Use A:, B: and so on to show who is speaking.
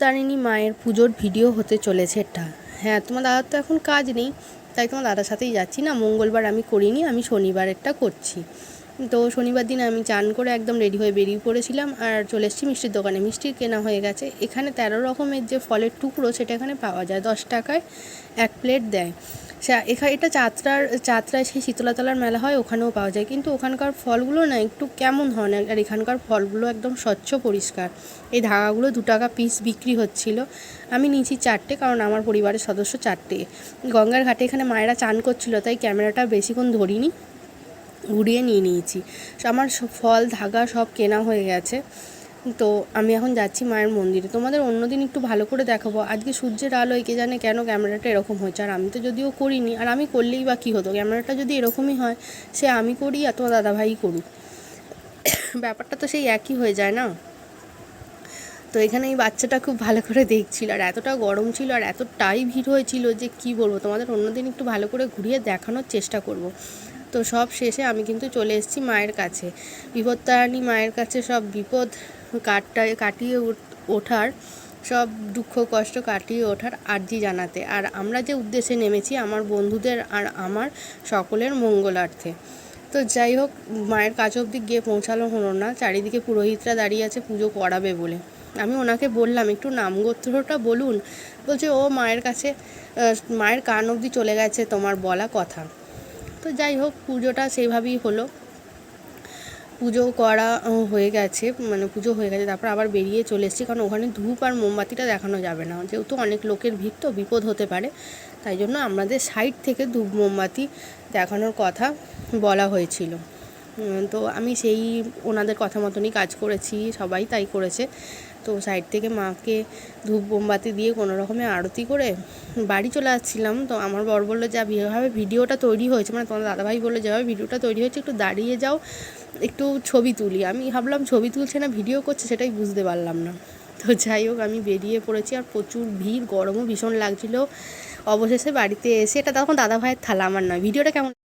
A: বিপত্তারিণী মায়ের পুজোর ভিডিও হতে চলেছে এটা হ্যাঁ তোমার দাদার তো এখন কাজ নেই, তাই তোমার দাদার সাথেই যাচ্ছি না। মঙ্গলবার আমি করিনি, আমি শনিবার একটা করছি। তো শনিবার দিন আমি চান করে একদম রেডি হয়ে বেরিয়ে পড়েছিলাম আর চলে এসেছি মিষ্টির দোকানে। মিষ্টির কেনা হয়ে গেছে। এখানে তেরো রকমের যে ফলের টুকরো সেটা এখানে পাওয়া যায়। দশ টাকায় এক প্লেট দেয়। এখানে এটা চাত্রার, চাত্রায় সেই শীতলাতলার মেলা হয়, ওখানেও পাওয়া যায়। কিন্তু ওখানকার ফলগুলো না একটু কেমন হয় না। আর এখানকার ফলগুলো একদম স্বচ্ছ পরিষ্কার। এই ধাগাগুলো দু টাকা পিস বিক্রি হচ্ছিল। আমি নিয়েছি চারটে, কারণ আমার পরিবারের সদস্য চারটে। গঙ্গার ঘাটে এখানে মায়েরা চান করছিল, তাই ক্যামেরাটা বেশিক্ষণ ধরিনি। ঘুরিয়ে নিয়ে নিয়েছি। আমার ফল, ধাগা সব কেনা হয়ে গেছে। তো আমি এখন যাচ্ছি মায়ের মন্দিরে। তোমাদের অন্যদিন একটু ভালো করে দেখাবো। আজকে সূর্যের আলো একে জানে কেন ক্যামেরাটা এরকম হয়েছে। আর আমি তো যদিও করিনি, আর আমি করলেই বা কী হতো? ক্যামেরাটা যদি এরকমই হয়, সে আমি করি আর তোমার দাদাভাই করুক। ব্যাপারটা তো সেই একই হয়ে যায় না? তো এখানে এই বাচ্চাটা খুব ভালো করে দেখছিল। আর এতটা গরম ছিল আর এতটাই ভিড় হয়েছিল যে কি বলব? তোমাদের অন্যদিন একটু ভালো করে ঘুরিয়ে দেখানোর চেষ্টা করব। তো সব শেষে আমি কিন্তু চলে এসেছি মায়ের কাছে। বিপত্তারানী মায়ের কাছে সব বিপদ কাটটা, কাটিয়ে ওঠার, সব দুঃখ, কষ্ট কাটিয়ে ওঠার আর্জি জানাতে। আর আমরা যে উদ্দেশ্যে নেমেছি, আমার বন্ধুদের আর আমার সকলের মঙ্গলার্থে। তো যাই হোক, মায়ের কাছ অবধি গিয়ে পৌঁছানো হলো না। চারিদিকে পুরোহিতরা দাঁড়িয়ে আছে, পুজো করাবে বলে। আমি ওনাকে বললাম, একটু নামগোত্রটা বলুন। বলছে, ও মায়ের কাছে মায়ের কান অবধি চলে গেছে তোমার বলা কথা। তো যাই হোক, পুজোটা সেইভাবেই হলো। পুজো করা হয়ে গেছে মানে পুজো হয়ে গেছে, তারপর আবার বেরিয়ে চলে এসেছি, কারণ ওখানে ধূপ আর মোমবাতিটা দেখানো যাবে না। যেহেতু অনেক লোকের ভিড়, তো বিপদ হতে পারে, তাই জন্য আমাদের সাইড থেকে ধূপ, মোমবাতি দেখানোর কথা বলা হয়েছিল। তো আমি সেই ওনাদের কথা মতনই কাজ করেছি, সবাই তাই করেছে। তো সাইড থেকে মাকে ধূপ মোমবাতি দিয়ে কোনো রকমে আরতি করে বাড়ি চলে আসছিলাম। তো আমার বর বলল, যা, যেভাবে ভিডিওটা তৈরি হয়েছে মানে তোমার দাদাভাই বলল, যেভাবে ভিডিওটা তৈরি হয়েছে, একটু দাঁড়িয়ে যাও, একটু ছবি তুলি। আমি ভাবলাম, ছবি তুলছে না, ভিডিও করছে, সেটাই বুঝতে পারলাম না। তো যাই হোক, আমি বেরিয়ে পড়েছি, আর প্রচুর ভিড়, গরমও ভীষণ লাগছিল। অবশেষে বাড়িতে এসে, এটা তখন দাদা ভাইয়ের থালা, আমার নয়। ভিডিওটা কেমন